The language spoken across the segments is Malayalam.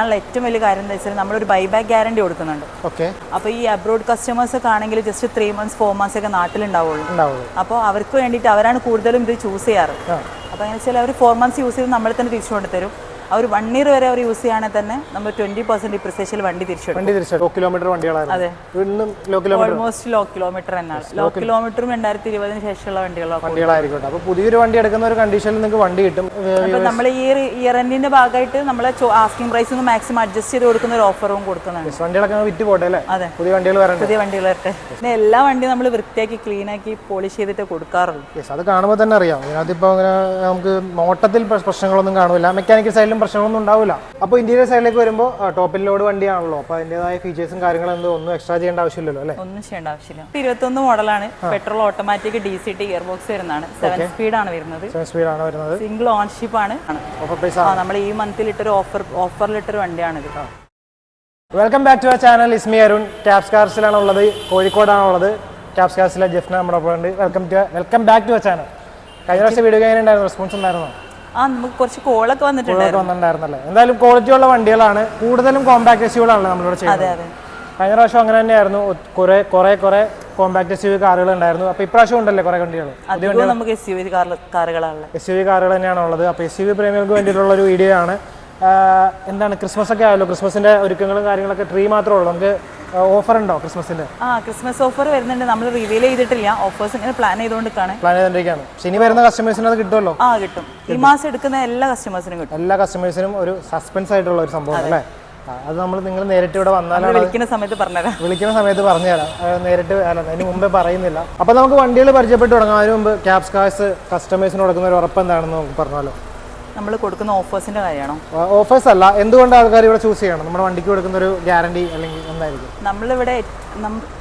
അതിനുള്ള ഏറ്റവും വലിയ കാര്യം എന്താ വെച്ചാൽ നമ്മളൊരു ബൈബാക്ക് ഗ്യാരണ്ടി കൊടുക്കുന്നുണ്ട്. ഓക്കെ അപ്പോൾ ഈ അബ്രോഡ് കസ്റ്റമേഴ്സ് ഒക്കെ ആണെങ്കിൽ just three months four months ഒക്കെ നാട്ടിലുണ്ടാവുള്ളൂ. അപ്പോൾ അവർക്ക് വേണ്ടിയിട്ട് അവരാണ് കൂടുതലും ഇത് ചൂസ് ചെയ്യാറ്. അപ്പൊ അപ്പോൾ അങ്ങനെ വെച്ചാൽ അവർ ഫോർ മന്ത്സ് യൂസ് ചെയ്ത് നമ്മളെ തന്നെ തിരിച്ചു കൊണ്ട് അവർ വൺ ഇയർ വരെ അവർ യൂസ് ചെയ്യുകയാണെങ്കിൽ തന്നെ നമ്മൾ ട്വന്റി പെർസെന്റ് ഡിപ്രിസിയേഷൻ വണ്ടി തിരിച്ചു വണ്ടി തിരിച്ചു ലോ കിലോമീറ്റർ വണ്ടികളാണ് അതെ. ഇന്നും low kilometre almost low kilometre തന്നെയാണ് ലോ കിലോമീറ്ററും രണ്ടായിരത്തി ഇരുപതിന് ശേഷമുള്ള വണ്ടികളാണ് വണ്ടികളായിരിക്കും അപ്പോൾ പുതിയൊരു വണ്ടി എടുക്കുന്ന ഒരു കണ്ടീഷനിൽ നിങ്ങൾക്ക് വണ്ടി കിട്ടും. ഏ, അപ്പോൾ നമ്മൾ ഈ ഇയർ എൻഡിന്റെ ഭാഗമായിട്ട് നമ്മൾ ആസ്കിംഗ് പ്രൈസ് ഒന്ന് മാക്സിമം അഡ്ജസ്റ്റ് ചെയ്ത് കൊടുക്കുന്ന ഒരു ഓഫറും കൊടുക്കുന്നുണ്ട്. വണ്ടികളൊക്കെ അങ്ങ് വിറ്റ് പോട്ടെ അല്ലേ? അതെ. പുതിയ വണ്ടികൾ വരണ്ടേ? പുതിയ വണ്ടികളൊക്കെ പിന്നെ എല്ലാ വണ്ടിയും നമ്മൾ വൃത്തിയാക്കി ക്ലീൻ ആക്കി പോളിഷ് ചെയ്തിട്ട് കൊടുക്കാറുള്ളൂ. യെസ് അത് കാണുമ്പോൾ തന്നെ അറിയാം. അതിപ്പോ അങ്ങനെ നമുക്ക് മോട്ടത്തിൽ പ്രശ്നങ്ങളൊന്നും കാണില്ല മെക്കാനിക്കൽ സൈഡിലും പ്രശ്നങ്ങളൊന്നും ഉണ്ടാവില്ല അപ്പോൾ ഇന്റീരിയർ സൈഡിലേക്ക് വരുമ്പോൾ ടോപ്പിൽ ലോഡ് വണ്ടിയാണല്ലോ. അപ്പോൾ അതിന്റെതായ ഫീച്ചേഴ്സും കാര്യങ്ങളും എന്തോ ഒന്നും എക്സ്ട്രാ ചെയ്യേണ്ട ആവശ്യമില്ലല്ലോ അല്ലേ? ഒന്നും ചെയ്യേണ്ട ആവശ്യമില്ല. ഇരുപത്തൊന്ന് മോഡലാണ് petrol automatic D C T gear box വരുന്നതാണ്. സെവൻ സ്പീഡ് ആണ് വരുന്നത്. സെവൻ സ്പീഡ് ആണ് വരുന്നത്. സിംഗിൾ ഓൺഷിപ്പ് ആണ്. ഓഫർ പ്രൈസ് നമ്മൾ ഈ മന്തിൽ ഇട്ടൊരു ഓഫർ ഓഫറിൽ ഓഫറിലിട്ടൊരു വണ്ടിയാണിത് welcome back to our channel it's me Arun taps കാർസിലാണ് ഉള്ളത് കോഴിക്കോടാണ് ഉള്ളത് ടാപ്സ് കാർസിലെ ജെഫ്ന നമ്മുടെ ഉണ്ട് welcome to welcome back to our channel കഴിഞ്ഞ പ്രാവശ്യം വീഡിയോ എങ്ങനെ ഉണ്ടായിരുന്നു റെസ്പോൺസ് ഉണ്ടായിരുന്നോ? ആ നമുക്ക് കുറച്ച് കോളൊക്കെ വന്നിട്ടുണ്ടായിരുന്നല്ലേ? എന്തായാലും ക്വാളിറ്റി ഉള്ള വണ്ടികളാണ്. കൂടുതലും കോമ്പാക്ട് എസ് യുകളാണല്ലോ നമ്മളിവിടെ ചെയ്യുന്നത്. കഴിഞ്ഞ പ്രാവശ്യം അങ്ങനെ തന്നെയായിരുന്നു. കുറെ കുറെ കുറെ കോമ്പാക്ട് എസ് യു കാറുകൾ ഉണ്ടായിരുന്നു. അപ്പൊ ഇപ്രാവശ്യം ഉണ്ടല്ലേ കുറെ വണ്ടികൾ? നമുക്ക് S U V S U V കാറുകൾ തന്നെയാണ് ഉള്ളത്. അപ്പൊ എസ് യു വി പ്രേമികൾക്ക് വേണ്ടിയിട്ടുള്ള ഒരു വീഡിയോ ആണ്. എന്താണ് ക്രിസ്മസ് ഒക്കെ ആയല്ലോ. ക്രിസ്മസിന്റെ ഒരുക്കങ്ങളും കാര്യങ്ങളൊക്കെ ട്രീ മാത്രമേ ഉള്ളൂ. നമുക്ക് ഓഫർ ഉണ്ടോ ക്രിസ്മസിന്റെ? ആ ക്രിസ്മസ് ഓഫർ വരുന്നുണ്ട്. നമ്മൾ റിവീൽ ചെയ്തിട്ടില്ല. ഓഫേഴ്സ് ഇങ്ങനെ പ്ലാൻ ചെയ്തുകൊണ്ടിരിക്കുകയാണ് പ്ലാൻ ചെയ്തുകൊണ്ടിരിക്കുകയാണ്. ഇനി വരുന്ന കസ്റ്റമേഴ്സിന് അത് കിട്ടുമല്ലോ? ആ കിട്ടും. ഈ മാസം എടുക്കുന്ന എല്ലാ കസ്റ്റമേഴ്സിനും കിട്ടും. എല്ലാ കസ്റ്റമേഴ്സിനും ഒരു സസ്പെൻസ് ആയിട്ടുള്ള ഒരു സംഭവം അല്ലേ? അത് നമ്മൾ നിങ്ങൾ നേരിട്ട് ഇവിടെ വന്നാലാണ് വിളിക്കുന്ന സമയത്ത് പറഞ്ഞുതരാം. വിളിക്കുന്ന സമയത്ത് പറഞ്ഞുതരാം. നേരിട്ട് അല്ല അതിന് മുമ്പേ പറയുന്നില്ല. അപ്പോൾ നമുക്ക് വണ്ടികൾ പരിചയപ്പെട്ട് തുടങ്ങാം. അതിന് മുമ്പ് ക്യാബ്സ് കാസ് കസ്റ്റമേഴ്സിന് കൊടുക്കുന്ന ഒരു ഉറപ്പ് എന്താണെന്ന് നമുക്ക് പറഞ്ഞാലോ നമ്മൾ കൊടുക്കുന്ന ഓഫേഴ്സിന്റെ കാര്യമാണോ? ഓഫേഴ്സ് അല്ല. എന്തുകൊണ്ട് ആൾക്കാർ ഇവിടെ ചൂസ് ചെയ്യണം? നമ്മുടെ വണ്ടിക്ക് കൊടുക്കുന്ന ഒരു ഗ്യാരണ്ടി അല്ലെങ്കിൽ എന്തായിരിക്കും? നമ്മളിവിടെ ഇവിടെ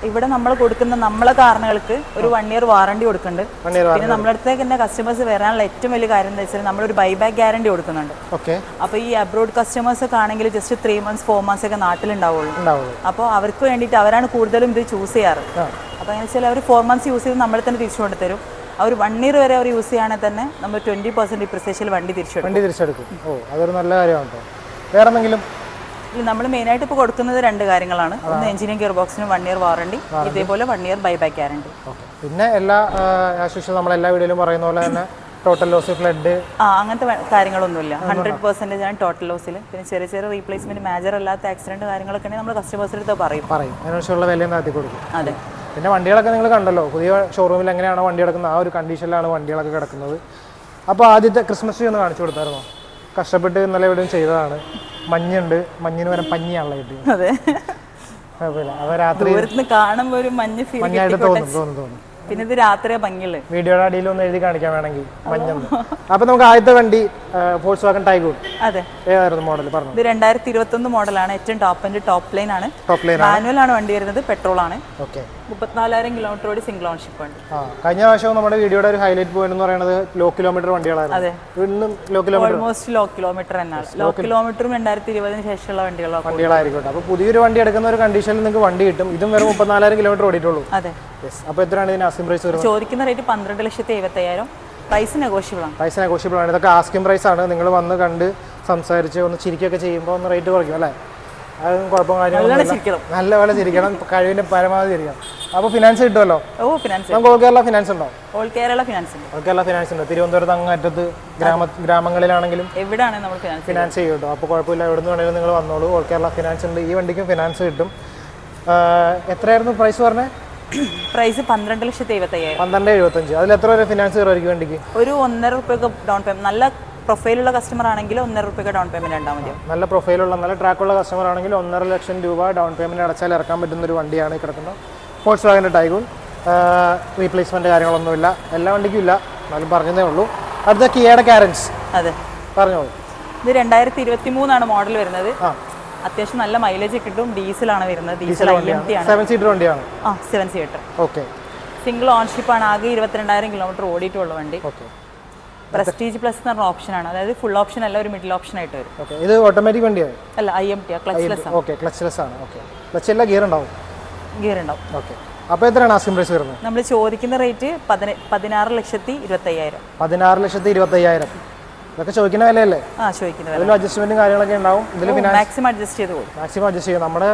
ഇവിടെ നമ്മൾ കൊടുക്കുന്ന നമ്മളെ കാരണങ്ങൾക്ക് ഒരു വൺ ഇയർ വാറണ്ടി കൊടുക്കുന്നുണ്ട്. പിന്നെ നമ്മുടെ അടുത്തേക്ക് തന്നെ കസ്റ്റമേഴ്സ് വരാനുള്ള ഏറ്റവും വലിയ കാര്യം എന്താ വെച്ചാൽ നമ്മളൊരു ബൈബാക്ക് ഗ്യാരണ്ടി കൊടുക്കുന്നുണ്ട്. ഓക്കെ അപ്പോൾ ഈ അബ്രോഡ് കസ്റ്റമേഴ്സ് ഒക്കെ ആണെങ്കിൽ just three months four months ഒക്കെ നാട്ടിലുണ്ടാവുള്ളൂ. അപ്പോൾ അവർക്ക് വേണ്ടിയിട്ട് അവരാണ് കൂടുതലും ഇത് ചൂസ് ചെയ്യാറ്. അപ്പൊ അപ്പോൾ അങ്ങനെ വെച്ചാൽ അവർ ഫോർ മന്ത്സ് യൂസ് ചെയ്ത് നമ്മളെ തന്നെ തിരിച്ചു കൊണ്ട് അവർ വൺ ഇയർ വരെ അവർ യൂസ് ചെയ്യുകയാണെങ്കിൽ തന്നെ നമ്മൾ ട്വന്റി പെർസെന്റ് ഡിപ്രിസിയേഷൻ വണ്ടി തിരിച്ചു കൊടുക്കും വണ്ടി തിരിച്ചെടുക്കും. ഓ അതൊരു നല്ല കാര്യമാണ് കേട്ടോ വേറെ എന്തെങ്കിലും നമ്മൾ മെയിനായിട്ട് ഇപ്പോൾ കൊടുക്കുന്നത് രണ്ട് കാര്യങ്ങളാണ്. ഒന്ന് എഞ്ചിനീയർ ഗിയർ ബോക്സിന് വൺ ഇയർ വാറണ്ടി ഇതേപോലെ one year buyback guarantee okay പിന്നെ എല്ലാ ആശുഷം നമ്മൾ എല്ലാ വീഡിയോയിലും പറയുന്ന പോലെ തന്നെ ടോട്ടൽ ലോസ് ഫ്ലഡ് ആ അങ്ങനത്തെ കാര്യങ്ങളൊന്നുമില്ല. ഹൺഡ്രഡ് പെർസെന്റേജ് ആണ് ടോട്ടൽ ലോസിൽ പിന്നെ ചെറിയ ചെറിയ റീപ്ലേസ്മെന്റ് മേജർ അല്ലാത്ത ആക്സിഡന്റ് കാര്യങ്ങളൊക്കെ നമ്മൾ കസ്റ്റമേഴ്സിന്റെ അടുത്ത് പറയും. പറയും. വിലയും താത്തി കൊടുക്കും. അതെ. പിന്നെ വണ്ടികളൊക്കെ നിങ്ങൾ കണ്ടല്ലോ പുതിയ ഷോറൂമിൽ എങ്ങനെയാണോ വണ്ടി കിടക്കുന്നത് ആ ഒരു കണ്ടീഷനിലാണ് വണ്ടികളൊക്കെ കിടക്കുന്നത്. അപ്പോൾ ആദ്യത്തെ ക്രിസ്മസ് ട്രീ ഒന്ന് കാണിച്ചു കൊടുത്തായിരുന്നോ? കഷ്ടപ്പെട്ട് ഇന്നലെ എവിടെയും ചെയ്തതാണ്. മഞ്ഞുണ്ട്. മഞ്ഞിന് വരെ പഞ്ഞിയാണല്ലോ കിട്ടിയത്. അതെ. കുഴപ്പമില്ല. അപ്പോൾ രാത്രി ദൂരത്തുനിന്ന് കാണുമ്പോൾ ഒരു മഞ്ഞ് ഫീൽ മഞ്ഞായിട്ട് തോന്നും തോന്നും തോന്നും. പിന്നെ ഇത് രാത്രിയാ ഭംഗിയുള്ളത് വീഡിയോയുടെ അടിയിൽ ഒന്ന് എഴുതി കാണിക്കാൻ വേണമെങ്കിൽ മഞ്ഞൊന്ന്. അപ്പോൾ നമുക്ക് ആദ്യത്തെ വണ്ടി ഫോഴ്സ് വാഗൺ ടൈഗൂൺ അതെ. ഏതായിരുന്നു മോഡൽ പറഞ്ഞു. ഇത് രണ്ടായിരത്തി ഇരുപത്തൊന്ന് മോഡലാണ് ഏറ്റവും ടോപ്പ് ആൻഡ് ടോപ്പ് ലൈൻ ആണ്. ടോപ്പ് ലൈൻ മാനുവൽ ആണ് വണ്ടി വരുന്നത് പെട്രോൾ ആണ്. ഓക്കെ മുപ്പത്തിനാലായിരം കിലോമീറ്റർ ഓടി സിംഗിൾ ഓൺഷിപ്പ് ഉണ്ട് കഴിഞ്ഞ പ്രാവശ്യം നമ്മുടെ വീഡിയോയുടെ ഒരു ഹൈലൈറ്റ് പോയിന്റ് എന്ന് പറയുന്നത് ലോ കിലോമീറ്റർ വണ്ടികളായിരുന്നു. ഇന്നും low kilometre almost low kilometre തന്നെയാണ്. ലോ കിലോമീറ്ററും രണ്ടായിരത്തി ഇരുപതിന് ശേഷമുള്ള വണ്ടികളാണ് വണ്ടികളായിരിക്കട്ടെ. അപ്പോൾ പുതിയൊരു വണ്ടി എടുക്കുന്ന ഒരു കണ്ടീഷനിൽ നിങ്ങൾക്ക് വണ്ടി കിട്ടും. ഇതും വെറും മുപ്പത്തിനാലായിരം കിലോമീറ്റർ ഓടിയിട്ടുള്ളൂ. അതെ. അപ്പോൾ എത്രയാണ് ഇതിന് ആസ്കിംഗ് പ്രൈസ് ചോദിക്കുന്ന റേറ്റ് പന്ത്രണ്ട് ലക്ഷത്തി എഴുപത്തയ്യായിരം. പ്രൈസ് നെഗോഷ്യബിൾ ആണ്. പ്രൈസ് നെഗോഷ്യബിൾ ആണ്. ഇതൊക്കെ ആസ്കിംഗ് പ്രൈസ് ആണ്. നിങ്ങൾ വന്ന് കണ്ട് സംസാരിച്ച് ഒന്ന് ചിരിക്കുകയൊക്കെ ചെയ്യുമ്പോൾ ഒന്ന് റേറ്റ് കുറയ്ക്കും അല്ലേ? അതും കുഴപ്പം കാര്യങ്ങളൊന്നും നല്ലോണം ചിരിക്കണം. കഴിവിന്റെ പരമാവധി ചിരിക്കണം. അപ്പോൾ ഫിനാൻസ് കിട്ടുമല്ലോ? ഓ ഫിനാൻസ് നമുക്ക് ഓൾ കേരള ഫിനാൻസ് ഉണ്ടോ? ഓൾ കേരള ഫിനാൻസ് ഉണ്ട്. ഓൾ കേരള ഫിനാൻസ് ഉണ്ട്? തിരുവനന്തപുരത്ത് അങ്ങറ്റത്ത് ഗ്രാമ ഗ്രാമങ്ങളിലാണെങ്കിലും എവിടെയാണ് നമ്മൾ ഫിനാൻസ് ഫിനാൻസ് ചെയ്യും കേട്ടോ അപ്പോൾ കുഴപ്പമില്ല. എവിടെ നിന്ന് വേണമെങ്കിലും നിങ്ങൾ വന്നോളൂ. ഓൾ കേരള ഫിനാൻസ് ഉണ്ട്. ഈ വണ്ടിക്കും ഫിനാൻസ് കിട്ടും. എത്രയായിരുന്നു പ്രൈസ് പറഞ്ഞത് പ്രൈസ് പന്ത്രണ്ട് ലക്ഷത്തി എഴുപത്തയ്യായിരം. പന്ത്രണ്ട് എഴുപത്തഞ്ച്. അതിൽ എത്ര വരെ ഫിനാൻസ് കയറുമായിരിക്കും വണ്ടിക്ക്? ഒരു ഒന്നര റുപ്യൊക്കെ ഡൗൺ പേയ്മെന്റ് നല്ല പ്രൊഫൈലുള്ള കസ്റ്റമർ ആണെങ്കിൽ ഒന്നര രൂപ ഡൗൺ പേയ്മെന്റ് ഉണ്ടാ മതി. നല്ല പ്രൊഫൈലുള്ള നല്ല ട്രാക്കുള്ള കസ്റ്റമർ ആണെങ്കിൽ ഒന്നര ലക്ഷം രൂപ ഡൗൺ പേയ്മെന്റ് അടച്ചാൽ ഇറക്കാൻ പറ്റുന്ന ഒരു വണ്ടിയാണ് ഈ കിടക്കുന്നത്. ഫോർട്സ് വാഗന്റെ ടൈഗൂൺ കാര്യങ്ങളൊന്നും കാര്യങ്ങളൊന്നുമില്ല. എല്ലാ വണ്ടിക്കും ഇല്ല. എന്നാലും പറഞ്ഞതേ ഉള്ളൂ. അടുത്ത കിയയുടെ കാരൻസ് അതെ. പറഞ്ഞോളൂ ഇത് രണ്ടായിരത്തി ഇരുപത്തി മൂന്നാണ് മോഡൽ വരുന്നത് അത്യാവശ്യം നല്ല മൈലേജ് കിട്ടും. ഡീസലാണ് വരുന്നത്. ഡീസൽ സെവൻ സീറ്റർ വണ്ടിയാണ്. ആ seven seater okay single ownership ആണ്. ആകെ ഇരുപത്തിരണ്ടായിരം കിലോമീറ്റർ ഓടിയിട്ടുള്ള വണ്ടി. ഓക്കെ പ്രസ്റ്റീജ് പ്ലസ് എന്ന് പറഞ്ഞ ഓപ്ഷനാണ് അതായത് ഫുൾ ഓപ്ഷൻ അല്ല ഒരു മിഡിൽ ഓപ്ഷൻ ആയിട്ട് വരും. ഓക്കെ ഇത് ഓട്ടോമാറ്റിക് വണ്ടിയാണ്? അല്ല ഐ എം ടി ക്ലച്ച്ലെസ് ആണ്. ഓക്കെ ക്ലച്ച്ലെസ് ആണ്. ഓക്കെ ക്ലച്ച് എല്ലാ ഗിയർ ഉണ്ടാവും? ഗിയർ ഉണ്ടാവും. ഓക്കെ അപ്പോൾ എത്രയാണ് ആസ്കിംഗ് പ്രൈസ് വരുന്നത്? നമ്മൾ ചോദിക്കുന്ന റേറ്റ് പതിന പതിനാറ് ലക്ഷത്തി ഇരുപത്തയ്യായിരം. പതിനാറ് ലക്ഷത്തി ഇരുപത്തയ്യായിരം. ഇതൊക്കെ ചോദിക്കുന്ന വിലയല്ലേ? ആ ചോദിക്കുന്നത് അതിലും അഡ്ജസ്റ്റ്മെന്റും കാര്യങ്ങളൊക്കെ ഉണ്ടാവും. ഇതിൽ മാക്സിമം അഡ്ജസ്റ്റ് ചെയ്ത് കൊടുക്കും. മാക്സിമം അഡ്ജസ്റ്റ് ചെയ്യും. നമ്മുടെ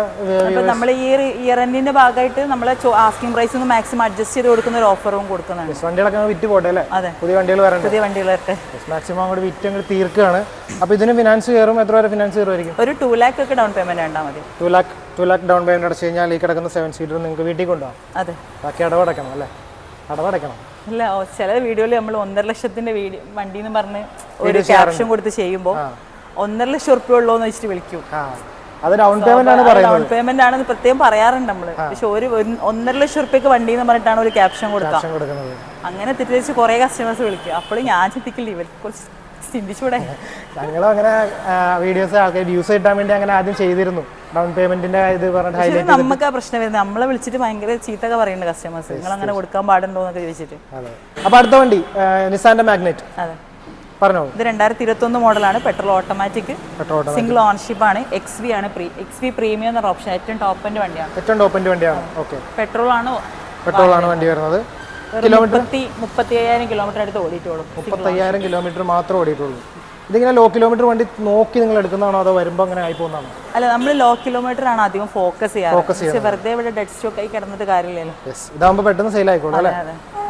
അപ്പോൾ നമ്മൾ ഈ ഇയർ എൻഡിന്റെ ഭാഗമായിട്ട് നമ്മൾ ആസ്കിംഗ് പ്രൈസ് ഒന്ന് മാക്സിമം അഡ്ജസ്റ്റ് ചെയ്ത് കൊടുക്കുന്ന ഒരു ഓഫറും കൊടുക്കുന്നുണ്ട് വണ്ടികളൊക്കെ വിറ്റ് പോട്ടെ അല്ലേ? അതെ. പുതിയ വണ്ടികൾ വരണ്ടേ? പുതിയ വണ്ടികളൊക്കെ മാക്സിമം അങ്ങോട്ട് വിറ്റ് അങ്ങോട്ട് തീർക്കുകയാണ്. അപ്പോൾ ഇതിന് ഫിനാൻസ് കയറും? എത്ര വരെ ഫിനാൻസ് കയറുമായിരിക്കും? ഒരു ടു ലാക്ക് ഒക്കെ ഡൗൺ പേയ്മെന്റ് ഉണ്ടാൽ മതി. Two lakh two lakh down payment അടച്ചു കഴിഞ്ഞാൽ ഈ കിടക്കുന്ന സെവൻ സീറ്റർ നിങ്ങൾക്ക് വീട്ടിൽ കൊണ്ടുപോകാം. അതെ. ബാക്കി അടവടക്കണം അല്ലേ? അടവടക്കണം ഇല്ല ഓ, ചില വീഡിയോയിൽ നമ്മൾ ഒന്നര ലക്ഷത്തിന്റെ വീഡിയോ വണ്ടി എന്ന് പറഞ്ഞ് ഒരു ക്യാപ്ഷൻ കൊടുത്ത് ചെയ്യുമ്പോൾ ഒന്നര ലക്ഷം ഉറുപ്പ്യ ഉള്ളോന്ന് വെച്ചിട്ട് വിളിക്കും. അത് ഡൗൺ പേയ്മെന്റ് ആണ് പറയുന്നത്. ഡൗൺ പേയ്മെന്റ് ആണെന്ന് പ്രത്യേകം പറയാറുണ്ട് നമ്മൾ. പക്ഷെ ഒരു ഒന്നര ലക്ഷം ഉറുപ്പ്യക്ക് വണ്ടി എന്ന് പറഞ്ഞിട്ടാണ് ഒരു ക്യാപ്ഷൻ കൊടുക്കുക. അങ്ങനെ തെറ്റിദ്ധരിച്ച് കുറെ കസ്റ്റമേഴ്സ് വിളിക്കും. അപ്പോൾ ഞാൻ ചിന്തിക്കില്ല ഇവർക്ക് കുറച്ച് ചിന്തിച്ചൂടെ? ഞങ്ങളും അങ്ങനെ വീഡിയോസ് ആൾക്കാർ വ്യൂസ് കിട്ടാൻ വേണ്ടി അങ്ങനെ ആദ്യം ചെയ്തിരുന്നു. ഡൗൺ പേയ്മെന്റിന്റെ ഇത് പറഞ്ഞിട്ട് നമുക്ക് ആ പ്രശ്നം വരുന്നത്. നമ്മളെ വിളിച്ചിട്ട് ഭയങ്കര ചീത്തൊക്കെ പറയുന്നുണ്ട് കസ്റ്റമേഴ്സ് നിങ്ങൾ അങ്ങനെ കൊടുക്കാൻ പാടുണ്ടോ എന്നൊക്കെ ചോദിച്ചിട്ട്. അപ്പൊ അടുത്ത വണ്ടി നിസാന്റെ മാഗ്നറ്റ് അതെ. പറഞ്ഞോളൂ ഇത് രണ്ടായിരത്തി ഇരുപത്തൊന്ന് മോഡലാണ്. Petrol automatic petrol single ownership ആണ്. എക്സ് വി ആണ് പ്രീ എക്സ് വി പ്രീമിയം എന്ന ഓപ്ഷൻ ഏറ്റവും ടോപ്പ് എൻഡ് വണ്ടിയാണ്. ഏറ്റവും ടോപ്പിന്റെ വണ്ടിയാണ്. ഓക്കെ പെട്രോൾ ആണ് പെട്രോൾ ആണ് വണ്ടി വരുന്നത്. മുപ്പത്തി അയ്യായിരം കിലോമീറ്റർ അടുത്ത് ഓടിയിട്ടുള്ളൂ. മുപ്പത്തയ്യായിരം കിലോമീറ്റർ മാത്രമേ ഓടിയിട്ടുള്ളൂ. ഇതിങ്ങനെ ലോ കിലോമീറ്റർ വണ്ടി നോക്കി നിങ്ങൾ എടുക്കുന്നതാണോ അതോ വരുമ്പോൾ അങ്ങനെ ആയി പോകുന്നതാണോ? അല്ല നമ്മൾ ലോ കിലോമീറ്റർ ആണ് അധികം ഫോക്കസ് ചെയ്യാറ്. വെറുതെ ഇവിടെ ഡെഡ് സ്റ്റോക്ക് ആയി കിടന്നിട്ട് കാര്യമില്ലല്ലോ. ഇതാകുമ്പോൾ പെട്ടെന്ന് സെയിൽ ആയിക്കോളൂ അല്ലേ?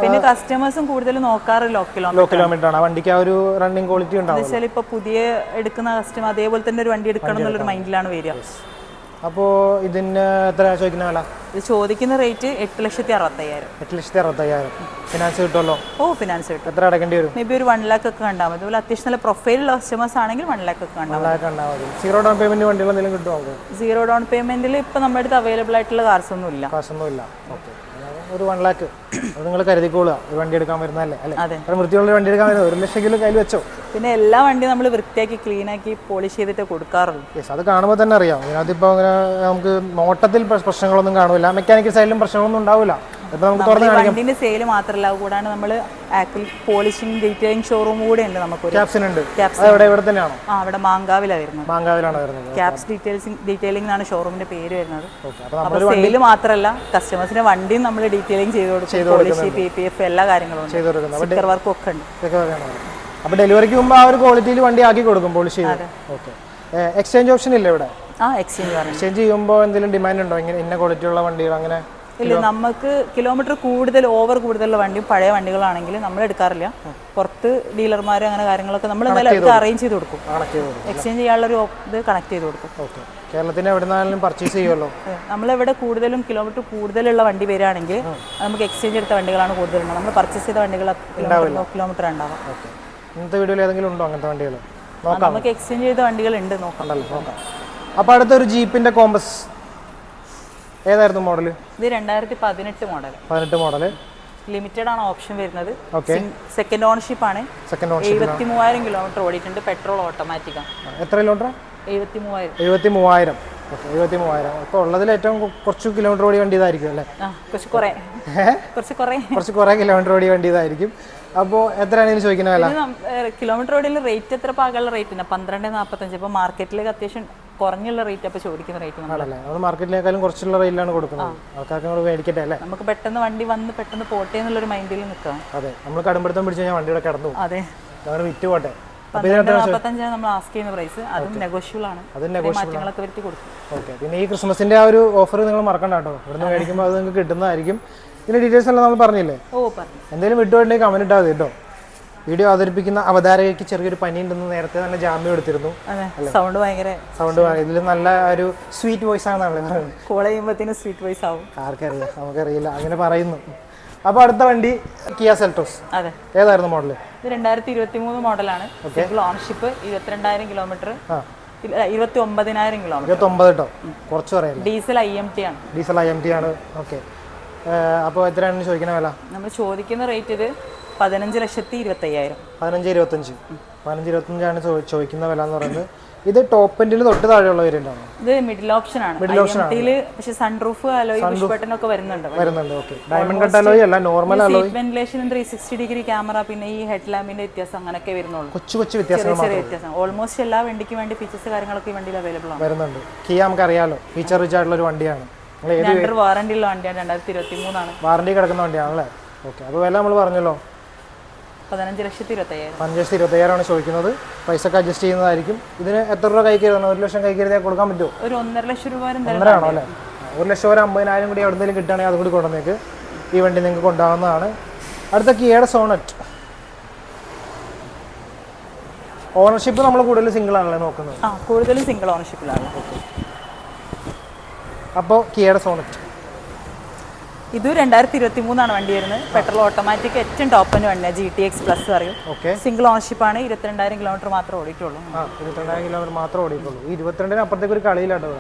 പിന്നെ കസ്റ്റമേഴ്സും കൂടുതൽ നോക്കാറ് ലോ കിലോമീറ്റർ ലോ കിലോമീറ്റർ ആണ്. വണ്ടിക്ക് ആ ഒരു റണ്ണിങ് ക്വാളിറ്റി ഉണ്ടാവും ഇപ്പൊ പുതിയ എടുക്കുന്ന കസ്റ്റമർ അതേപോലെ തന്നെ ഒരു വണ്ടി എടുക്കണം എന്നുള്ളൊരു മൈൻഡിലാണ് വരിക. അപ്പോൾ ഇതിന് എത്ര ചോദിക്കുന്ന വില? ഇത് ചോദിക്കുന്ന റേറ്റ് എട്ട് ലക്ഷത്തി അറുപത്തയ്യായിരം. എട്ട് ലക്ഷത്തി അറുപത്തയ്യായിരം. ഫിനാൻസ് കിട്ടുമല്ലോ? ഓ ഫിനാൻസ് കിട്ടും. എത്ര അടക്കേണ്ടി വരും? മേ ബി ഒരു വൺ ലാക്ക് ഒക്കെ കണ്ടാൽ മതി. അതുപോലെ അത്യാവശ്യം നല്ല പ്രൊഫൈലുള്ള കസ്റ്റമേഴ്സ് ആണെങ്കിൽ വൺ ലാക്ക് ഒക്കെ കണ്ടാൽ മതി. സീറോ ഡൗൺ പേയ്മെന്റ് വണ്ടികൾ എന്തെങ്കിലും കിട്ടുമോ സീറോ ഡൗൺ പേയ്മെന്റിൽ ഇപ്പൊ നമ്മുടെ അടുത്ത് അവൈലബിൾ ആയിട്ടുള്ള കാർസ് ഒന്നും ഇല്ല കാശൊന്നും ഇല്ല ഓക്കെ ഒരു വൺ ലാക്ക് അത് നിങ്ങൾ കരുതിക്കോളുക. ഒരു വണ്ടി എടുക്കാൻ വരുന്നതല്ലേ? അല്ലേ? അതെ. ഒരു വൃത്തിയുള്ള വണ്ടി എടുക്കാൻ വരുന്നത്. ഒരു ലക്ഷം കിലോ കയ്യിൽ വെച്ചോ? പിന്നെ എല്ലാ വണ്ടിയും നമ്മൾ വൃത്തിയാക്കി ക്ലീൻ ആക്കി പോളിഷ് ചെയ്തിട്ട് കൊടുക്കാറുള്ളൂ. യെസ് അത് കാണുമ്പോൾ തന്നെ അറിയാം. ഇതിനകത്തിപ്പോൾ അങ്ങനെ നമുക്ക് നോട്ടത്തിൽ പ്രശ്നങ്ങളൊന്നും കാണില്ല മെക്കാനിക്കൽ സൈഡിലും പ്രശ്നങ്ങളൊന്നും ഉണ്ടാവില്ല ഇപ്പം നമുക്ക് തുറന്ന് വണ്ടിന്റെ സെയിൽ മാത്രമല്ല കൂടാണ്ട് നമ്മൾ ആക്ച്വലി പോളിഷിംഗ് ഡീറ്റെയിലിംഗ് ഷോറൂം കൂടെ ഉണ്ട് ക്യാപ്സിൻ ഉണ്ട്. Capsin. അത് ഇവിടെ ഇവിടെ തന്നെയാണോ ആ അവിടെ മാങ്കാവിലാണ് വരുന്നത്. മാങ്കാവിലാണ് വരുന്നത്. ക്യാപ്സ് ഡീറ്റെയിൽസിംഗ് ഡീറ്റെയിലിംഗ് ആണ് ഷോറൂമിന്റെ പേര് വരുന്നത്. അപ്പോൾ അപ്പൊ സെയിൽ മാത്രമല്ല കസ്റ്റമേഴ്സിന്റെ വണ്ടിയും നമ്മൾ ഡീറ്റെയിലിംഗ് ചെയ്ത് കൊടുക്കും. പോളിഷ് പി പി എഫ് എല്ലാ കാര്യങ്ങളും ചെയ്ത് കൊടുക്കുന്നത് വർക്കും ഒക്കെ ഉണ്ട്. അപ്പോൾ ഡെലിവറിക്ക് മുമ്പ് ആ ഒരു ക്വാളിറ്റിയിൽ വണ്ടി ആക്കി കൊടുക്കും പോളിഷ് ചെയ്ത്. ഓക്കെ. എക്സ്ചേഞ്ച് ഓപ്ഷൻ ഇല്ല ഇവിടെ? ആ എക്സ്ചേഞ്ച് എക്സ്ചേഞ്ച് ചെയ്യുമ്പോൾ എന്തെങ്കിലും ഡിമാൻഡ് ഉണ്ടോ? ഇങ്ങനെ ഇന്ന ക്വാളിറ്റി ഉള്ള വണ്ടികൾ അങ്ങനെ ഇല്ല നമുക്ക് കിലോമീറ്റർ കൂടുതൽ ഓവർ കൂടുതലുള്ള വണ്ടിയും പഴയ വണ്ടികളാണെങ്കിൽ നമ്മൾ എടുക്കാറില്ല. പുറത്ത് ഡീലർമാർ അങ്ങനെ കാര്യങ്ങളൊക്കെ നമ്മൾ എന്തായാലും അറേഞ്ച് ചെയ്ത് കൊടുക്കും. എക്സ്ചേഞ്ച് ചെയ്യാനുള്ള ഒരു ഇത് കണക്ട് ചെയ്ത് കൊടുക്കും. ഓക്കെ കേരളത്തിന് എവിടെ നിന്നാലും പർച്ചേസ് ചെയ്യുമല്ലോ നമ്മളെവിടെ കൂടുതലും കിലോമീറ്റർ കൂടുതലുള്ള വണ്ടി വരികയാണെങ്കിൽ നമുക്ക് എക്സ്ചേഞ്ച് എടുത്ത വണ്ടികളാണ് കൂടുതൽ നമ്മൾ പർച്ചേസ് ചെയ്ത വണ്ടികൾ കിലോമീറ്റർ ഉണ്ടാവാം. ഇന്നത്തെ വീഡിയോയിൽ ഏതെങ്കിലും ഉണ്ടോ അങ്ങനത്തെ വണ്ടികൾ നമുക്ക് എക്സ്ചേഞ്ച് ചെയ്ത വണ്ടികൾ ഉണ്ട് നോക്കാം. അപ്പോൾ അടുത്തൊരു ജീപ്പിന്റെ കോമ്പസ് ഏതായിരുന്നു മോഡൽ ഇത് രണ്ടായിരത്തി പതിനെട്ട് മോഡൽ പതിനെട്ട് മോഡൽ ലിമിറ്റഡ് ആണ് ഓപ്ഷൻ വരുന്നത്. ഓക്കെ സെക്കൻഡ് ഓണർഷിപ്പ് ആണ്. സെക്കൻഡ് ഓണർഷിപ്പ് എഴുപത്തി മൂവായിരം കിലോമീറ്റർ ഓടിയിട്ടുണ്ട് പെട്രോൾ ഓട്ടോമാറ്റിക് ആണ്. എത്ര കിലോമീറ്റർ എഴുപത്തി മൂവായിരം എഴുപത്തി മൂവായിരം ഓക്കെ എഴുപത്തി മൂവായിരം ഇപ്പോൾ ഉള്ളതിൽ ഏറ്റവും കുറച്ച് കിലോമീറ്റർ ഓടി വണ്ടി ഇതായിരിക്കും അല്ലേ? കുറച്ച് കുറേ. കുറച്ച് കുറേ. കുറച്ച് കുറേ കിലോമീറ്റർ ഓടി വണ്ടി ഇതായിരിക്കും. അപ്പോൾ എത്രയാണ് ഇതിന് ചോദിക്കുന്നത് കിലോമീറ്റർ ഓടിയിൽ റേറ്റ് എത്ര? പാകമുള്ള റേറ്റ് ഉണ്ട് പന്ത്രണ്ട് നാൽപ്പത്തഞ്ച് ഇപ്പോൾ മാർക്കറ്റിലേക്ക് അത്യാവശ്യം കുറഞ്ഞുള്ള റേറ്റ് അപ്പോൾ ചോദിക്കുന്ന റേറ്റ് ആണല്ലേ? നമ്മൾ മാർക്കറ്റിനേക്കാളും കുറച്ചുള്ള റേറ്റിലാണ് കൊടുക്കുന്നത്. ആൾക്കാർക്ക് മേടിക്കട്ടെ അല്ലേ? നമുക്ക് പെട്ടെന്ന് വണ്ടി വന്ന് പെട്ടെന്ന് പോട്ടെ എന്നുള്ളൊരു മൈൻഡിൽ നിൽക്കാം അതെ. നമ്മൾ കടമ്പിടുത്തം പിടിച്ചു കഴിഞ്ഞാൽ വണ്ടിയുടെ ഇവിടെ കടന്നു അതെ. വിറ്റ് പോട്ടെ. നാൽപ്പത്തഞ്ചാണ് നമ്മൾ ആസ്ക് ചെയ്യുന്ന പ്രൈസ് അതും നെഗോഷ്യബിൾ ആണ്. മാറ്റങ്ങളൊക്കെ വരുത്തി കൊടുക്കും. ഓക്കെ. പിന്നെ ഈ ക്രിസ്മസിന്റെ ആ ഒരു ഓഫർ നിങ്ങൾ മറക്കണ്ട കേട്ടോ. ഇവിടുന്ന് മേടിക്കുമ്പോൾ അത് നിങ്ങൾക്ക് കിട്ടുന്നതായിരിക്കും. ഇതിന്റെ ഡീറ്റെയിൽസ് എല്ലാം നമ്മൾ പറഞ്ഞില്ലേ? ഓ പറഞ്ഞു. എന്തെങ്കിലും വിട്ടുപോയിട്ടുണ്ടെങ്കിൽ കമന്റ് ഇട്ടാൽ മതി കേട്ടോ. വീഡിയോ അവതരിപ്പിക്കുന്ന അവതാരകയ്ക്ക് ചെറിയൊരു പനി ഉണ്ടെന്ന് നേരത്തെ തന്നെ ജാമ്യം എടുത്തിരുന്നു. സൗണ്ട് ഭയങ്കര സൗണ്ട് ഇതിൽ നല്ല ഒരു സ്വീറ്റ് വോയിസ് ആണെന്നാണ് പറയുന്നത് കോൾ ചെയ്യുമ്പോഴത്തേനും സ്വീറ്റ് വോയിസ് ആവും. ആർക്കറിയാം നമുക്കറിയില്ല. അങ്ങനെ പറയുന്നു. അപ്പോൾ അടുത്ത വണ്ടി കിയ സെൽറ്റോസ് അതെ. ഏതായിരുന്നു മോഡൽ ഇത് രണ്ടായിരത്തി ഇരുപത്തി മൂന്ന് മോഡലാണ് ഓണർഷിപ്പ് ഓൺഷിപ്പ് ഇരുപത്തിരണ്ടായിരം കിലോമീറ്റർ ഇരുപത്തി ഒമ്പതിനായിരം കിലോമീറ്റർ ഇരുപത്തൊമ്പത് കേട്ടോ കുറച്ച് പറയാം ഡീസൽ ഐ എം ടി ആണ്. ഡീസൽ ഐ എം ടി ആണ്. ഓക്കെ അപ്പോൾ എത്രയാണ് ചോദിക്കുന്ന വില? നമ്മൾ ചോദിക്കുന്ന റേറ്റ് ഇത് പതിനഞ്ച് ലക്ഷത്തി ഇരുപത്തയ്യായിരം. പതിനഞ്ച് ഇരുപത്തഞ്ച്. പതിനഞ്ച് ഇരുപത്തഞ്ചാണ് ചോദിക്കുന്ന വില എന്ന് പറയുന്നത്. ഇത് ടോപ്പ് എൻഡിൽ തൊട്ട് താഴെയുള്ള വേരിയന്റ് ആണ്? ഇത് മിഡിൽ ഓപ്ഷൻ ആണ്. മിഡിൽ ഓപ്ഷൻ പക്ഷേ സൺറൂഫ് അലോയ് പുഷ് ബട്ടൺ ഒക്കെ വരുന്നുണ്ട്. വരുന്നുണ്ട് ഓക്കെ ഡയമണ്ട് കട്ട് അലോയ് അല്ല normal alloy seat ventilation three sixty degree camera പിന്നെ ഈ ഹെഡ് ലാമ്പിന്റെ വ്യത്യാസം അങ്ങനെയൊക്കെ വരുന്നുള്ളൂ. കൊച്ചു കൊച്ചു വ്യത്യാസം ചെറിയ വ്യത്യാസം. ഓൾമോസ്റ്റ് എല്ലാ വണ്ടിക്ക് വേണ്ടി ഫീച്ചേഴ്സ് കാര്യങ്ങളൊക്കെ ഈ വണ്ടിയിൽ അവൈലബിൾ ആണ്. വരുന്നുണ്ട്. കിയ നമുക്ക് അറിയാലോ ഫീച്ചർ റിച്ച് ആയിട്ടുള്ള ഒരു വണ്ടിയാണ്. വാറണ്ടി ഉള്ള വണ്ടിയാണ് രണ്ടായിരത്തി ഇരുപത്തി മൂന്നാണ് വാറണ്ടി കിടക്കുന്ന വണ്ടിയാണല്ലേ? ഓക്കെ അപ്പോൾ വില നമ്മൾ പറഞ്ഞല്ലോ. പതിനഞ്ച് ലക്ഷത്തി ഇരുപത്തയ്യായിരം. പതിനഞ്ച് ലക്ഷത്തി ഇരുപത്തയ്യായിരമാണ് ചോദിക്കുന്നത്. പൈസ ഒക്കെ അഡ്ജസ്റ്റ് ചെയ്യുന്നതായിരിക്കും. ഇതിന് എത്ര രൂപ കൈ കയറുന്നത് ഒരു ലക്ഷം കൈ കയറിയാൽ കൊടുക്കാൻ പറ്റുമോ? ഒരു ഒന്നര ലക്ഷം രൂപ ഒന്നരാണോ ഒന്നര ആണോ അല്ലേ? ഒരു ലക്ഷം ഒരു അമ്പതിനായിരം കൂടി എവിടെ നിന്നെങ്കിലും കിട്ടുകയാണെങ്കിൽ അതുകൂടി കൊണ്ടുവന്നേക്ക്. ഈ വണ്ടി നിങ്ങൾക്ക് കൊണ്ടാവുന്നതാണ് അടുത്ത കിയയുടെ സോണറ്റ് ഓണർഷിപ്പ് നമ്മൾ കൂടുതൽ സിംഗിൾ ആണല്ലേ നോക്കുന്നത്? ആ കൂടുതലും സിംഗിൾ ഓണർഷിപ്പിലാണ് അപ്പോൾ കിയയുടെ സോണറ്റ് ഇത് രണ്ടായിരത്തി ഇരുപത്തി മൂന്നാണ് വണ്ടി വരുന്നത്. പെട്രോൾ ഓട്ടോമാറ്റിക് ഏറ്റവും ടോപ്പിന് വണ്ടി ജി ടി എക്സ് പ്ലസ് പറയും. സിംഗിൾ സിംഗിൾ ആണ്. ഇരുപത്തിരണ്ടായിരം കിലോമീറ്റർ മാത്രമേ ഓടിയിട്ടുള്ളൂ. ഇരുപത്തിരണ്ടായിരം കിലോമീറ്റർ മാത്രമേ ഓടിയിട്ടുള്ളൂ. ഈ ഇരുപത്തിരണ്ടിന് അപ്പുറത്തേക്ക് ഒരു കളിയിലാട്ടോ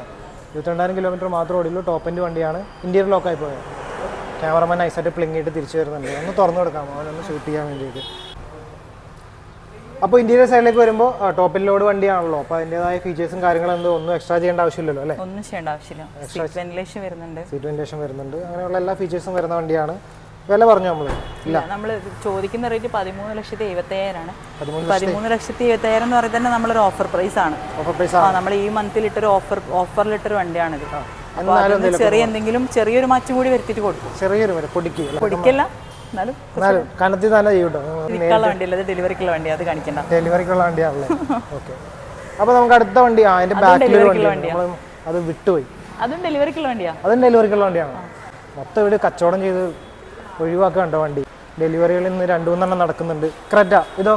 ഇരുപത്തിരണ്ടായിരം കിലോമീറ്റർ മാത്രമേ ഓടിയുള്ളൂ ടോപ്പ് എന്റെ വണ്ടിയാണ്. ഇന്ത്യയിൽ ലോക്കായി പോയത് ക്യാമറമാൻ നൈസായിട്ട് പ്ലിങ്ങിയിട്ട് തിരിച്ചു വരുന്നുണ്ട്. ഒന്ന് തുറന്നു കൊടുക്കാം. അവനൊന്ന് ഷൂട്ട് ചെയ്യാൻ വേണ്ടിയിട്ട്. അപ്പോൾ ഇന്ത്യയുടെ സൈഡിലേക്ക് വരുമ്പോൾ ടോപ്പിൽ ലോഡ് വണ്ടിയാണല്ലോ. അപ്പോൾ അതിന്റെതായ ഫീച്ചേഴ്സും കാര്യങ്ങളും എന്തോ ഒന്നും എക്സ്ട്രാ ചെയ്യേണ്ട ആവശ്യമില്ലല്ലോ അല്ലേ? ഒന്നും ചെയ്യേണ്ട ആവശ്യമില്ല. സീറ്റ് വെന്റിലേഷൻ വരുന്നുണ്ട്. സീറ്റ് വെന്റിലേഷൻ വരുന്നുണ്ട്. അങ്ങനെയുള്ള എല്ലാ ഫീച്ചേഴ്സും വരുന്ന വണ്ടിയാണ്. വില പറഞ്ഞു നമ്മൾ ഇല്ല. നമ്മൾ ചോദിക്കുന്ന റേറ്റ് പതിമൂന്ന് ലക്ഷത്തി എഴുപത്തയ്യായിരമാണ് പതിമൂന്ന് ലക്ഷത്തി എഴുപത്തയ്യായിരം എന്ന് പറയുന്നത് തന്നെ നമ്മളൊരു ഓഫർ പ്രൈസ് ആണ്. ഓഫർ പ്രൈസ് ആണ്. നമ്മൾ ഈ മന്തിൽ ഇട്ടൊരു ഓഫർ ഓഫറിലിട്ടൊരു വണ്ടിയാണിത്. അപ്പോൾ എന്നാലും അതിന് ചെറിയ എന്തെങ്കിലും ചെറിയൊരു മാറ്റം കൂടി വരുത്തിയിട്ട് കൊടുക്കും. ചെറിയൊരു? പൊടിക്കല്ല. എന്നാലും കനത്തിൽ തന്നെ ചെയ്യൂട്ടോ? വണ്ടിയല്ല ഡെലിവറിക്കുള്ള വണ്ടി അത് കാണിക്കണ്ട. ഡെലിവറിക്കുള്ള വണ്ടിയാണല്ലേ? ഓക്കെ. അപ്പോൾ നമുക്ക് അടുത്ത വണ്ടി ആ അതിന്റെ ബാക്കിൽ വണ്ടി അത് വിട്ടുപോയി. അതും ഡെലിവറിക്കുള്ള വണ്ടിയാ. അതും ഡെലിവറിക്കുള്ള വണ്ടിയാണ്? മൊത്തം ഇവിടെ കച്ചവടം ചെയ്ത് ഒഴിവാക്കണ്ട വണ്ടി? ഡെലിവറികളിൽ നിന്ന് രണ്ടു മൂന്നെണ്ണം നടക്കുന്നുണ്ട്. ക്രെറ്റ ഇതോ?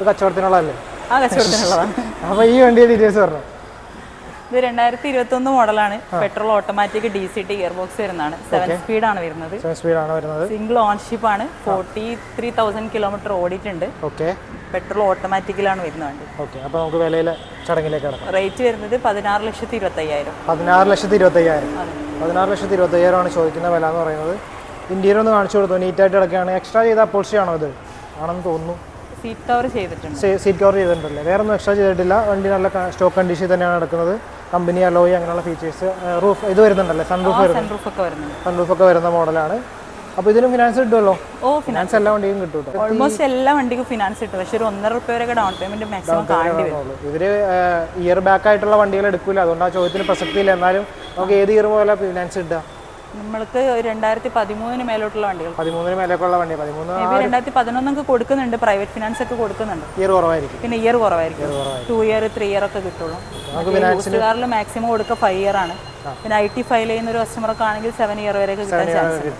ഇത് കച്ചവടത്തിനുള്ളതല്ലേ? അപ്പൊ ഈ വണ്ടിയുടെ ഡീറ്റെയിൽസ് പറഞ്ഞു? ഇത് രണ്ടായിരത്തി ഇരുപത്തി ഒന്ന് മോഡലാണ് petrol automatic D C T gear box വരുന്നതാണ് സെവൻ സ്പീഡാണ് വരുന്നത്. സെവൻ സ്പീഡാണ് വരുന്നത്. സിംഗിൾ ഓൺഷിപ്പ് ആണ്. ഫോർട്ടി ത്രീ തൗസൻഡ് കിലോമീറ്റർ ഓടിയിട്ടുണ്ട്. ഓക്കെ. പെട്രോൾ ഓട്ടോമാറ്റിക്കിലാണ് വരുന്നത് ഓക്കെ. അപ്പോൾ നമുക്ക് വിലയിലെ ചടങ്ങിലേക്ക് കടക്കാം. റേറ്റ് വരുന്നത് പതിനാറ് ലക്ഷത്തി ഇരുപത്തി അയ്യായിരം പതിനാറ് ലക്ഷത്തി ഇരുപത്തയ്യായിരം അയ്യായിരം പതിനാറ് ലക്ഷത്തി ഇരുപത്തയ്യായിരമാണ് ചോദിക്കുന്ന വില എന്ന് പറയുന്നത്. ഇന്ത്യയിൽ ഒന്ന് കാണിച്ചു കൊടുത്തു? നീറ്റായിട്ട് കിടക്കുകയാണ്. എക്സ്ട്രാ ചെയ്ത അപ്പോൾസി ആണോ ഇത്? ആണെന്ന് തോന്നുന്നു. സീറ്റ് കവർ ചെയ്തിട്ടുണ്ട്. സീറ്റ് കവർ ചെയ്തിട്ടുണ്ടല്ലേ? വേറെ ഒന്നും എക്സ്ട്രാ ചെയ്തിട്ടില്ല. വണ്ടി നല്ല സ്റ്റോക്ക് കണ്ടീഷൻ തന്നെയാണ് നടക്കുന്നത്. കമ്പനി അലോയ് അങ്ങനെയുള്ള ഫീച്ചേഴ്സ് റൂഫ് ഇത് വരുന്നുണ്ടല്ലേ സൺ റൂഫ് വരുന്നുണ്ട്. സൺ റൂഫ് ഒക്കെ വരുന്ന മോഡലാണ്. അപ്പോൾ ഇതിനും ഫിനാൻസ് കിട്ടുമല്ലോ? ഓ ഫിനാൻസ് എല്ലാ വണ്ടിക്കും കിട്ടും കേട്ടോ. ഓൾമോസ്റ്റ് എല്ലാ വണ്ടിക്കും ഫിനാൻസ് കിട്ടും. പക്ഷെ ഒരു ഒന്നര റുപ്യ വരെയൊക്കെ ഡൗൺ പേയ്മെന്റ് മാക്സിമം കാണേണ്ടി വരും. ഇവർ ഇയർ ബാക്ക് ആയിട്ടുള്ള വണ്ടികൾ എടുക്കില്ല അതുകൊണ്ട് ആ ചോദ്യത്തിന് പ്രസക്തിയില്ല. എന്നാലും നമുക്ക് ഏത് ഇയർ പോലെ ഫിനാൻസ് കിട്ടുക നമ്മൾക്ക് രണ്ടായിരത്തി പതിമൂന്നിന് മേലോട്ടുള്ള വണ്ടികൾ. പതിമൂന്നിന് മേലേക്കുള്ള വണ്ടി പതിമൂന്ന് രണ്ടായിരത്തി പതിനൊന്നൊക്കെ കൊടുക്കുന്നുണ്ട് പ്രൈവറ്റ് ഫിനാൻസ് ഒക്കെ കൊടുക്കുന്നുണ്ട്. ഇയർ കുറവായിരിക്കും. പിന്നെ ഇയർ കുറവായിരിക്കും. ടു ഇയർ ത്രീ ഇയർ ഒക്കെ കിട്ടുള്ളൂ. കാറിൽ മാക്സിമം കൊടുക്ക ഫൈവ് ഇയർ ആണ്. പിന്നെ ഐ ടി ഫയൽ ചെയ്യുന്ന ഒരു കസ്റ്റമർ ഒക്കെ ആണെങ്കിൽ സെവൻ ഇയർ വരെ കിട്ടാൻ ചാൻസ്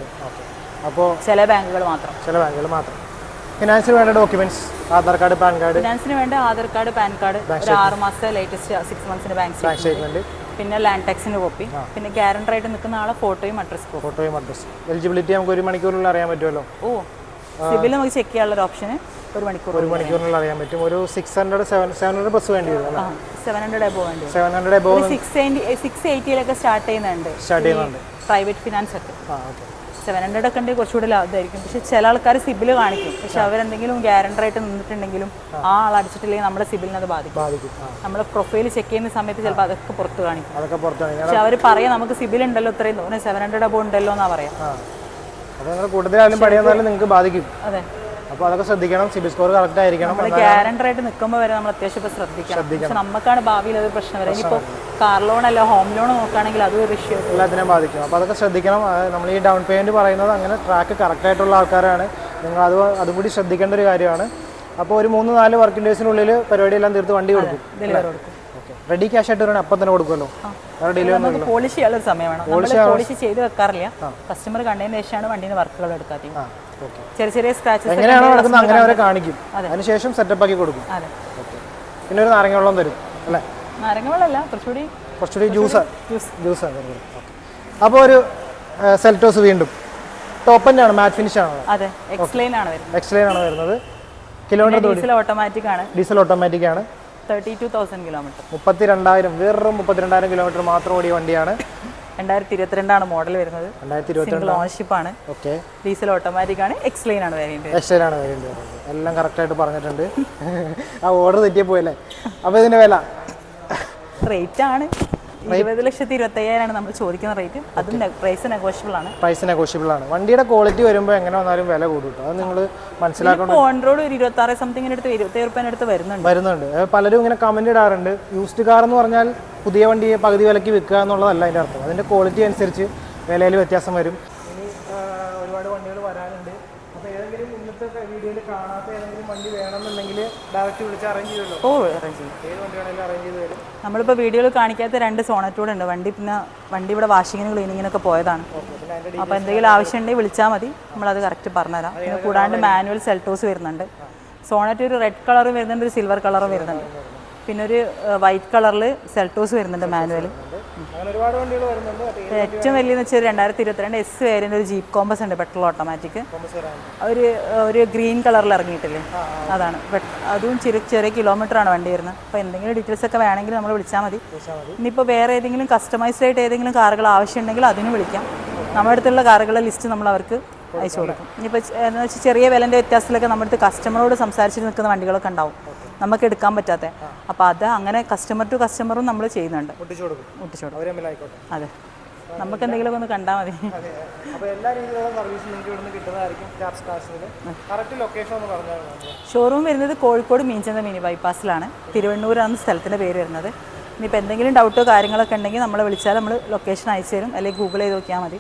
അപ്പോൾ ചില ബാങ്കുകൾ മാത്രം. ചില ബാങ്കുകൾ മാത്രം. ഫിനാൻസിന് വേണ്ട documents Aadhaar card PAN card. ഫിനാൻസിന് വേണ്ട ആധാർ കാർഡ് പാൻ കാർഡ്. ഒരു ആറ് മാസത്തെ ലേറ്റസ്റ്റ് സിക്സ് മന്ത്സിന്റെ ബാങ്ക് സ്റ്റേറ്റ്മെന്റ് പിന്നെ ലാൻഡ് ടാക്സിന്റെ കോപ്പി പിന്നെ ഗ്യാരണ്ടർ ആയിട്ട് നിൽക്കുന്ന ആളെ ഫോട്ടോയും അഡ്രസ് ഫോട്ടോയും അഡ്രസ് എലിജിബിലിറ്റി നമുക്ക് ഒരു മണിക്കൂറിനുള്ളിൽ അറിയാൻ പറ്റുമല്ലോ? ഓ സിബിൽ നമുക്ക് ചെക്ക് ചെയ്യാനുള്ള ഒരു ഓപ്ഷന് ഒരു മണിക്കൂർ ഒരു മണിക്കൂറിനുള്ളിൽ അറിയാൻ പറ്റും. ഒരു six hundred seven seven hundred bus വേണ്ടി വരും സെവൻ ഹൺഡ്രഡ് എബോ വേണ്ടി. Seven hundred above six six എയ്റ്റിയിലൊക്കെ start ചെയ്യുന്നുണ്ട്. സ്റ്റാർട്ട് ചെയ്യുന്നുണ്ട്. പ്രൈവറ്റ് ഫിനാൻസ് ഒക്കെ. ആ ഓക്കെ സെവൻ ഹൺഡ്രഡ് ഒക്കെ ഉണ്ടെങ്കിൽ കുറച്ചുകൂടി ലാഭമായിരിക്കും. പക്ഷെ ചില ആൾക്കാർ സിബിൽ കാണിക്കും. പക്ഷെ അവരെന്തെങ്കിലും ഗ്യാരണ്ടർ ആയിട്ട് നിന്നിട്ടുണ്ടെങ്കിലും ആ. ആൾ അടിച്ചിട്ടില്ലെങ്കിൽ നമ്മുടെ സിബിലിനെ അത് ബാധിക്കും. നമ്മൾ പ്രൊഫൈൽ ചെക്ക് ചെയ്യുന്ന സമയത്ത് ചിലപ്പോൾ അതൊക്കെ പുറത്ത് കാണിക്കും. പക്ഷെ അവർ പറയാം നമുക്ക് സിബിൽ ഉണ്ടല്ലോ ഇത്രയും തോന്നുന്നു. സെവൻ ഹൺഡ്രഡ് അബോ ഉണ്ടല്ലോ എന്നാ പറയാം. കൂടുതലായാലും നിങ്ങൾക്ക് ബാധിക്കും. അതെ. അപ്പോൾ അതൊക്കെ ശ്രദ്ധിക്കണം. സിബിൽ സ്കോർ കറക്റ്റ് ആയിരിക്കണം. നമ്മൾ ഗ്യാരണ്ടർ ആയിട്ട് നിൽക്കുമ്പോൾ വരെ നമ്മൾ അത്യാവശ്യം ഇപ്പോൾ ശ്രദ്ധിക്കണം. പക്ഷെ നമുക്കാണ് ഭാവിയിൽ അത് പ്രശ്നം വരെ. ഇനിയിപ്പോൾ കാർ ലോൺ അല്ല ഹോം ലോൺ നോക്കുകയാണെങ്കിൽ അതും ഒരു ഇഷ്യൂ എല്ലാത്തിനും ബാധിക്കും. അപ്പോൾ അതൊക്കെ ശ്രദ്ധിക്കണം. നമ്മൾ ഈ ഡൗൺ പേയ്മെന്റ് പറയുന്നത് അങ്ങനെ ട്രാക്ക് കറക്റ്റ് ആയിട്ടുള്ള ആൾക്കാരാണ്. നിങ്ങൾ അത് അതും കൂടി ശ്രദ്ധിക്കേണ്ട ഒരു കാര്യമാണ്. അപ്പോൾ ഒരു മൂന്ന് നാല് വർക്കിംഗ് ഡേയ്സിനുള്ളിൽ പരിപാടിയെല്ലാം തീർത്ത് വണ്ടി കൊടുക്കും. റെഡി ക്യാഷ് ആയിട്ട് വരണം അപ്പം തന്നെ കൊടുക്കുമല്ലോ? പോളിഷ് ചെയ്യാനുള്ള സമയമാണ് പോളിഷ് ചെയ്ത് വെക്കാറില്ല. കസ്റ്റമർ കണ്ടതിന് ശേഷമാണ് വണ്ടിയിൽ വർക്കുകൾ എടുക്കാത്തത്. ചെറിയ ചെറിയ സ്ക്രാച്ചസ് എങ്ങനെയാണോ നടക്കുന്നത് അങ്ങനെ അവരെ കാണിക്കും. അതിനുശേഷം സെറ്റപ്പ് ആക്കി കൊടുക്കും. പിന്നെ ഒരു നാരങ്ങ വെള്ളം തരും അല്ലേ? നാരങ്ങ വെള്ളമല്ല കുറച്ചുകൂടി കുറച്ചുകൂടി ജ്യൂസ് ജ്യൂസ് അപ്പോൾ ഒരു സെൽറ്റോസ് വീണ്ടും. ടോപ്പ് ആണ് മാറ്റ് ഫിനിഷ് ആണ് അതെ എക്സ്ലൈൻ ആണ് വരുന്നത്. എക്സ്ലൈൻ ആണ് വരുന്നത്. കിലോമീറ്റർ ഡീസൽ ഓട്ടോമാറ്റിക് ആണ്. ഡീസൽ ഓട്ടോമാറ്റിക് ആണ്. തേർട്ടി ടു തൗസൻഡ് കിലോമീറ്റർ മുപ്പത്തി രണ്ടായിരം വെറും മുപ്പത്തിരണ്ടായിരം കിലോമീറ്റർ മാത്രം ഓടിയ വണ്ടിയാണ്. രണ്ടായിരത്തി ഇരുപത്തിരണ്ടാണ് മോഡൽ വരുന്നത്. സിംഗിൾ ആണ്. ഓക്കെ ഡീസൽ ഓട്ടോമാറ്റിക് ആണ് എക്സ്ലൈൻ ആണ് വേരിയന്റ് എക്സ്ലൈൻ ആണ് വേണ്ടി എല്ലാം കറക്റ്റായിട്ട് പറഞ്ഞിട്ടുണ്ട്. ആ ഓർഡർ തെറ്റിയ പോയല്ലേ? അപ്പോൾ ഇതിന്റെ വില? റേറ്റ് ആണ്. ഇരുപത് ലക്ഷത്തി ഇരുപത്തി അയ്യായിരമാണ് നമ്മൾ ചോദിക്കുന്ന റേറ്റ് അതും പ്രൈസ് നെഗോഷ്യബിൾ ആണ്. പ്രൈസ് നെഗോഷ്യബിൾ ആണ്. വണ്ടിയുടെ ക്വാളിറ്റി വരുമ്പോൾ എങ്ങനെ വന്നാലും വില കൂടും അത് നിങ്ങൾ മനസ്സിലാക്കണം? ഓൺ റോഡ് ഒരു ഇരുപത്തി ആറ് സംതിങ്ങിന് അടുത്ത് ഇരുപത്തി അടുത്ത് വരുന്നുണ്ട്. വരുന്നുണ്ട്. പലരും ഇങ്ങനെ കമന്റ് ഇടാറുണ്ട്. യൂസ്ഡ് കാർ എന്ന് പറഞ്ഞാൽ പുതിയ വണ്ടി പകുതി വിലയ്ക്ക് വിൽക്കുക എന്നുള്ളതല്ല അതിന്റെ അർത്ഥം. അതിന്റെ ക്വാളിറ്റി അനുസരിച്ച് വിലയിൽ വ്യത്യാസം വരും. ഇനി ഒരുപാട് വണ്ടികൾ വരാനുണ്ട്. അപ്പോൾ ഏതെങ്കിലും ഇന്നത്തെ വീഡിയോയിൽ കാണാത്ത ഏതെങ്കിലും വണ്ടി വേണമെന്നുണ്ടെങ്കിൽ ഡയറക്റ്റ് വിളിച്ച് അറേഞ്ച് ചെയ്തല്ലോ ഓ അറേഞ്ച് ചെയ്യും. ഏത് വണ്ടി വേണമെങ്കിലും അറേഞ്ച് ചെയ്ത് തരും. നമ്മളിപ്പോൾ വീഡിയോയിൽ കാണിക്കാത്ത രണ്ട് സോണറ്റൂടെ ഉണ്ട്. വണ്ടി പിന്നെ വണ്ടി ഇവിടെ വാഷിങ്ങിനും ക്ലീനിങ്ങിനൊക്കെ പോയതാണ്. അപ്പോൾ എന്തെങ്കിലും ആവശ്യമുണ്ടെങ്കിൽ വിളിച്ചാൽ മതി. നമ്മളത് കറക്റ്റ് പറഞ്ഞുതരാം. പിന്നെ കൂടാണ്ട് മാനുവൽ സെൽട്ടോസ് വരുന്നുണ്ട്. സോണറ്റ് ഒരു റെഡ് കളറും വരുന്നുണ്ട് ഒരു സിൽവർ കളറും വരുന്നുണ്ട്. പിന്നെ ഒരു വൈറ്റ് കളറിൽ സെൽട്ടോസ് വരുന്നുണ്ട് മാനുവൽ. ഏറ്റവും വലിയെന്ന് വെച്ചാൽ രണ്ടായിരത്തി ഇരുപത്തിരണ്ട് എസ് വേരിന്റെ ഒരു ജീപ്പ് കോമ്പസ് ഉണ്ട് പെട്രോൾ ഓട്ടോമാറ്റിക് ഒരു ഒരു ഗ്രീൻ കളറിൽ ഇറങ്ങിയിട്ടില്ലേ? അതാണ്. അതും ചെറിയ ചെറിയ കിലോമീറ്റർ ആണ് വണ്ടി വരുന്നത്. അപ്പോൾ എന്തെങ്കിലും ഡീറ്റെയിൽസ് ഒക്കെ വേണമെങ്കിൽ നമ്മൾ വിളിച്ചാൽ മതി. ഇനിയിപ്പോൾ വേറെ ഏതെങ്കിലും കസ്റ്റമൈസ്ഡ് ആയിട്ട് ഏതെങ്കിലും കാറുകൾ ആവശ്യമുണ്ടെങ്കിൽ അതിന് വിളിക്കാം. നമ്മുടെ അടുത്തുള്ള കാറുകളുടെ ലിസ്റ്റ് നമ്മൾ അവർക്ക് അയച്ചു കൊടുക്കും. ഇനിയിപ്പോൾ എന്ന് വെച്ചാൽ ചെറിയ വിലന്റെ വ്യത്യാസത്തിലൊക്കെ നമ്മുടെ അടുത്ത് കസ്റ്റമറോട് സംസാരിച്ചിട്ട് നിൽക്കുന്ന വണ്ടികളൊക്കെ ഉണ്ടാവും. നമുക്ക് എടുക്കാൻ പറ്റാത്ത. അപ്പോൾ അത് അങ്ങനെ കസ്റ്റമർ ടു കസ്റ്റമറും നമ്മൾ ചെയ്യുന്നുണ്ട്. ഒട്ടിച്ചു കൊടുക്കും. അതെ. നമുക്ക് എന്തെങ്കിലും ഒന്ന് കണ്ടാൽ മതി. ഷോറൂം വരുന്നത് കോഴിക്കോട് മീൻചന്ത മിനി ബൈപ്പാസിലാണ് തിരുവണ്ണൂരാണ് സ്ഥലത്തിന്റെ പേര് വരുന്നത്. ഇനിയിപ്പോൾ എന്തെങ്കിലും ഡൗട്ടോ കാര്യങ്ങളൊക്കെ ഉണ്ടെങ്കിൽ നമ്മളെ വിളിച്ചാൽ നമ്മൾ ലൊക്കേഷൻ അയച്ചു തരും. അല്ലെങ്കിൽ ഗൂഗിൾ ചെയ്ത് നോക്കിയാൽ മതി.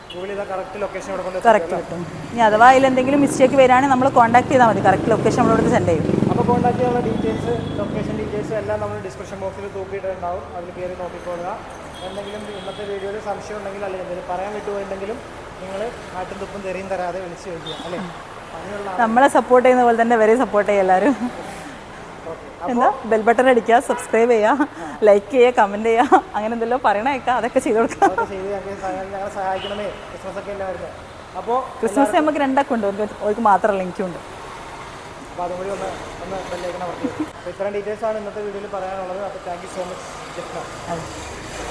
കറക്റ്റ് കിട്ടും. ഇനി അഥവാ അതിൽ എന്തെങ്കിലും മിസ്റ്റേക്ക് വരികയാണെങ്കിൽ നമ്മൾ കോൺടാക്ട് ചെയ്താൽ മതി കറക്റ്റ് ലൊക്കേഷൻ നമ്മളോട് സെൻഡ് ചെയ്യും. ചെയ്യാനുള്ള ഡീറ്റെയിൽസ് ലൊക്കേഷൻ ഡീറ്റെയിൽസ് എല്ലാം നമ്മൾ ഡിസ്ക്രിപ്ഷൻ ബോക്സിൽ തൂക്കിയിട്ടുണ്ടാവും. അതിൽ കയറി നോക്കിക്കൊള്ളുക എന്തെങ്കിലും ഇന്നത്തെ വീഡിയോയിൽ സംശയം ഉണ്ടെങ്കിൽ അല്ലെങ്കിൽ എന്തെങ്കിലും പറയാൻ വിട്ടുപോയിട്ടുണ്ടെങ്കിലും നിങ്ങൾ ആട്ടും തുപ്പും തെറിയും തരാതെ വിളിച്ച് ചോദിക്കുക അല്ലേ? നമ്മളെ സപ്പോർട്ട് ചെയ്യുന്ന പോലെ തന്നെ വരെ സപ്പോർട്ട് ചെയ്യുക എല്ലാവരും. എന്താ? ബെൽ ബട്ടൺ അടിക്കുക സബ്സ്ക്രൈബ് ചെയ്യുക ലൈക്ക് ചെയ്യുക കമന്റ് ചെയ്യുക അങ്ങനെ എന്തെല്ലാം പറയണേക്കാം അതൊക്കെ ചെയ്ത് കൊടുക്കുക. ക്രിസ്മസ് ഒക്കെ അപ്പോൾ ക്രിസ്മസ് നമുക്ക് രണ്ടാക്കുണ്ട് അവർക്ക് മാത്രമല്ല എനിക്കുണ്ട് അപ്പോൾ അതും കൂടി ഒന്ന് ഒന്ന് ബെല്ലേക്കണ വർക്ക് അപ്പോൾ ഇത്രയും ഡീറ്റെയിൽസ് ആണ് ഇന്നത്തെ വീഡിയോയിൽ പറയാനുള്ളത്. അപ്പോൾ thank you so much Jasna.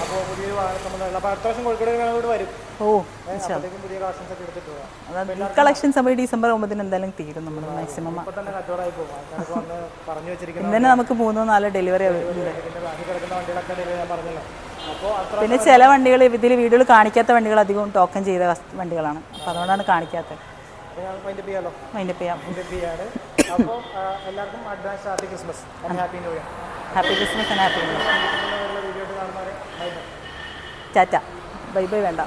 അപ്പോൾ പുതിയൊരു വാഹന സംബന്ധമുള്ള അപ്പോൾ അടുത്ത വർഷം കോഴിക്കോട് ഞങ്ങളോട് വരും. ഓ അപ്പോഴത്തേക്കും പുതിയ കളക്ഷൻസ് ഒക്കെ എടുത്തിട്ട് പോകാം. കളക്ഷൻസ് നമ്മൾ ഡിസംബർ ഒമ്പതിന് എന്തായാലും തീരും നമ്മൾ മാക്സിമം ഇപ്പോൾ തന്നെ കച്ചവടമായി പോകും. പറഞ്ഞു വെച്ചിരിക്കുന്നത് ഇന്ന് നമുക്ക് മൂന്നോ നാലോ ഡെലിവറി ബാക്കി കിടക്കുന്ന വണ്ടികളൊക്കെ ഡെലിവറി ഞാൻ പറഞ്ഞല്ലോ. പിന്നെ ചില വണ്ടികൾ ഇതിൽ വീഡിയോയിൽ കാണിക്കാത്ത വണ്ടികൾ അധികവും ടോക്കൺ ചെയ്ത വണ്ടികളാണ്. അപ്പോൾ അതുകൊണ്ടാണ് കാണിക്കാത്തത്. അപ്പോൾ ഞാൻ മൈൻഡ് ചെയ്യാമല്ലോ ചെയ്യാം. അപ്പോൾ എല്ലാവർക്കും advance happy Christmas happy new year happy Christmas and happy new year tata. Bye bye വേണ്ട.